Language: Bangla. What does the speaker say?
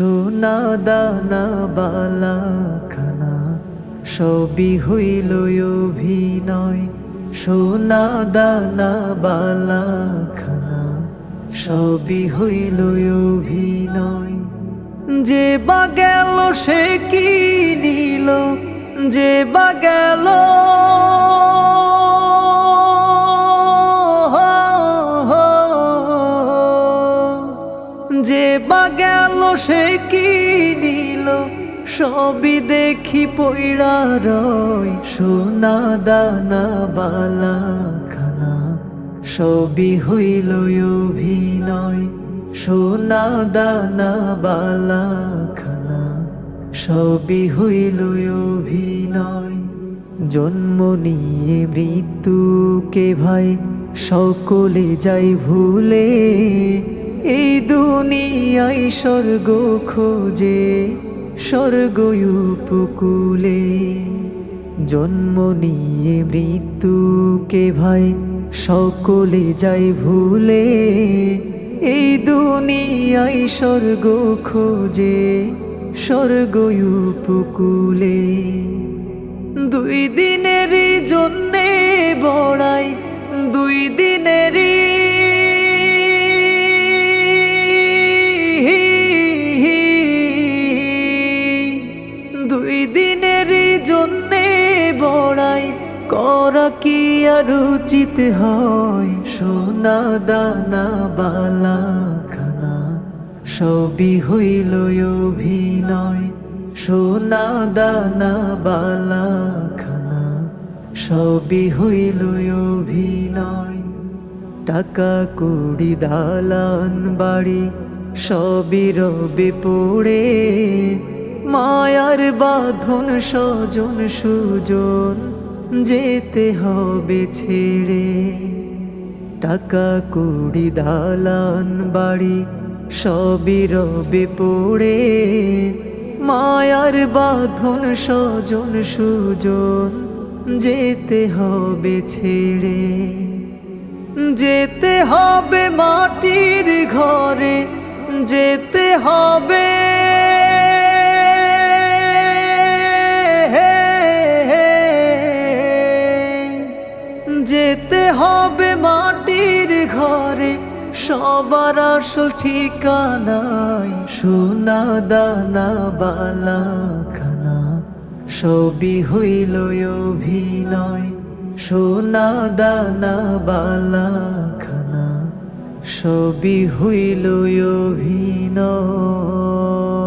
সোনা দানা বালা খানা, সবই হইল অভিনয়। সোনা দানা বালা খানা, সবই হইল অভিনয়। যে বা গেল সে কি নিল, যে বা গেল সবই দেখি পইড়া রয়, সোনা দানা, বালা খানা সবই হইল অভিনয়, সোনা দানা, বালা খানা সবই হইল অভিনয়, জন্ম নিয়ে মৃত্যুকে ভাই, সকলে যাই ভুলে, এই দুনিয়ায় স্বর্গ খোঁজে। স্বর্গ উপকূলে জন্ম নিয়ে মৃত্যুকে ভাই সকলে যাই ভুলে। এই দুনিয়ায় স্বর্গ খোঁজে স্বর্গ উপকূলে দুই দিনের জন্যে বড়াই, দুই দিনেরই আর উচিত হয় সোনা দানা বালা খানা সবই হইল অভিনয়, সোনা দানা বালা খানা সবই হইল অভিনয়, টাকা কুড়ি দালান বাড়ি, সবই রবে পড়ে। মায়ার বাঁধন স্বজন সুজন যেতে হবে ছেড়ে। টাকা, কুড়ি, দালান, বাড়ি, সবই রবে পড়ে। মায়ার বাঁধন স্বজন সুজন, যেতে হবে ছেড়ে। যেতে হবে মাটির ঘরে, যেতে হবে যেতে হবে মাটির ঘরে, সবার আসল ঠিকানায় সোনা দানা বালা খানা সবই হইল অভিনয়, সোনা দানা বালা খানা সবই হইল অভিনয়।